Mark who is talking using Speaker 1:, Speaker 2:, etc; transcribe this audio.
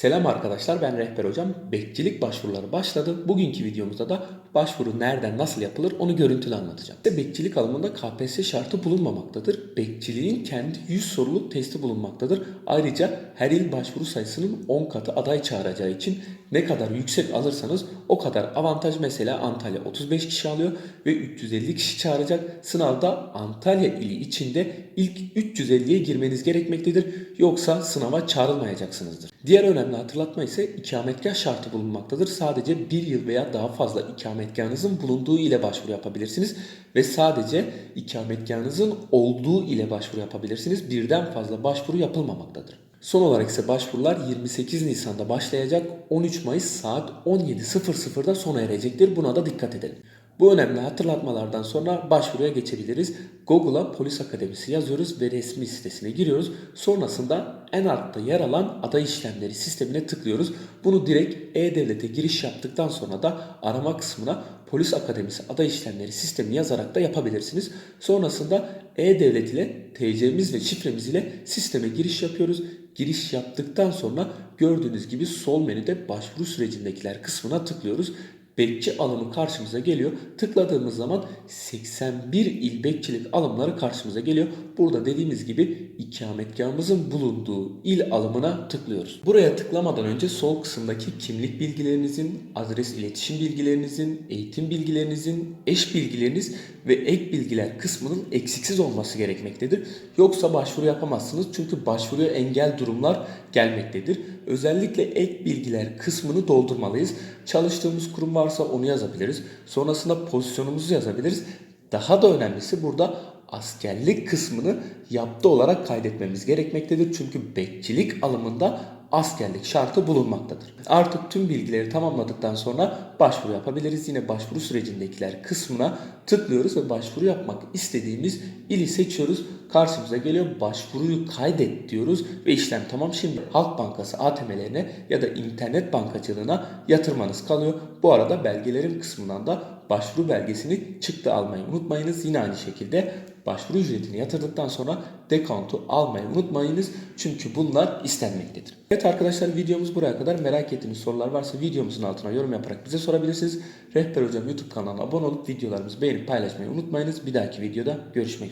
Speaker 1: Selam arkadaşlar ben Rehber Hocam. Bekçilik başvuruları başladı. Bugünkü videomuzda da başvuru nereden nasıl yapılır onu görüntülü anlatacağım. İşte bekçilik alımında KPSS şartı bulunmamaktadır. Bekçiliğin kendi 100 soruluk testi bulunmaktadır. Ayrıca her il başvuru sayısının 10 katı aday çağıracağı için ne kadar yüksek alırsanız o kadar avantaj. Mesela Antalya 35 kişi alıyor ve 350 kişi çağıracak. Sınavda Antalya ili içinde ilk 350'ye girmeniz gerekmektedir. Yoksa sınava çağrılmayacaksınızdır. Diğer önemli hatırlatma ise ikametgah şartı bulunmaktadır. Sadece bir yıl veya daha fazla ikametgahınızın bulunduğu ile başvuru yapabilirsiniz. Ve sadece ikametgahınızın olduğu ile başvuru yapabilirsiniz. Birden fazla başvuru yapılmamaktadır. Son olarak ise başvurular 28 Nisan'da başlayacak. 13 Mayıs saat 17.00'da sona erecektir. Buna da dikkat edelim. Bu önemli hatırlatmalardan sonra başvuruya geçebiliriz. Google'a Polis Akademisi yazıyoruz ve resmi sitesine giriyoruz. Sonrasında en altta yer alan aday işlemleri sistemine tıklıyoruz. Bunu direkt E-Devlet'e giriş yaptıktan sonra da arama kısmına Polis Akademisi aday işlemleri sistemi yazarak da yapabilirsiniz. Sonrasında E-Devlet ile TC'miz ve şifremiz ile sisteme giriş yapıyoruz. Giriş yaptıktan sonra gördüğünüz gibi sol menüde başvuru sürecindekiler kısmına tıklıyoruz bekçi alımı karşımıza geliyor. Tıkladığımız zaman 81 il bekçilik alımları karşımıza geliyor. Burada dediğimiz gibi ikametgahımızın bulunduğu il alımına tıklıyoruz. Buraya tıklamadan önce sol kısımdaki kimlik bilgilerinizin, adres iletişim bilgilerinizin, eğitim bilgilerinizin, eş bilgileriniz ve ek bilgiler kısmının eksiksiz olması gerekmektedir. Yoksa başvuru yapamazsınız çünkü başvuruya engel durumlar gelmektedir. Özellikle ek bilgiler kısmını doldurmalıyız. Çalıştığımız kurum varsa onu yazabiliriz. Sonrasında pozisyonumuzu yazabiliriz. Daha da önemlisi burada askerlik kısmını yaptı olarak kaydetmemiz gerekmektedir. Çünkü bekçilik alımında askerlik şartı bulunmaktadır. Artık tüm bilgileri tamamladıktan sonra başvuru yapabiliriz. Yine başvuru sürecindekiler kısmına tıklıyoruz ve başvuru yapmak istediğimiz ili seçiyoruz. Karşımıza geliyor başvuruyu kaydet diyoruz ve işlem tamam. Şimdi Halk Bankası ATM'lerine ya da internet bankacılığına yatırmanız kalıyor. Bu arada belgelerin kısmından da başvuru belgesini çıktı almayı unutmayınız. Yine aynı şekilde başvuru ücretini yatırdıktan sonra dekontu almayı unutmayınız. Çünkü bunlar istenmektedir. Evet arkadaşlar videomuz buraya kadar. Merak ettiğiniz sorular varsa videomuzun altına yorum yaparak bize sorabilirsiniz. Rehber Hocam YouTube kanalına abone olup videolarımızı beğenip paylaşmayı unutmayınız. Bir dahaki videoda görüşmek üzere.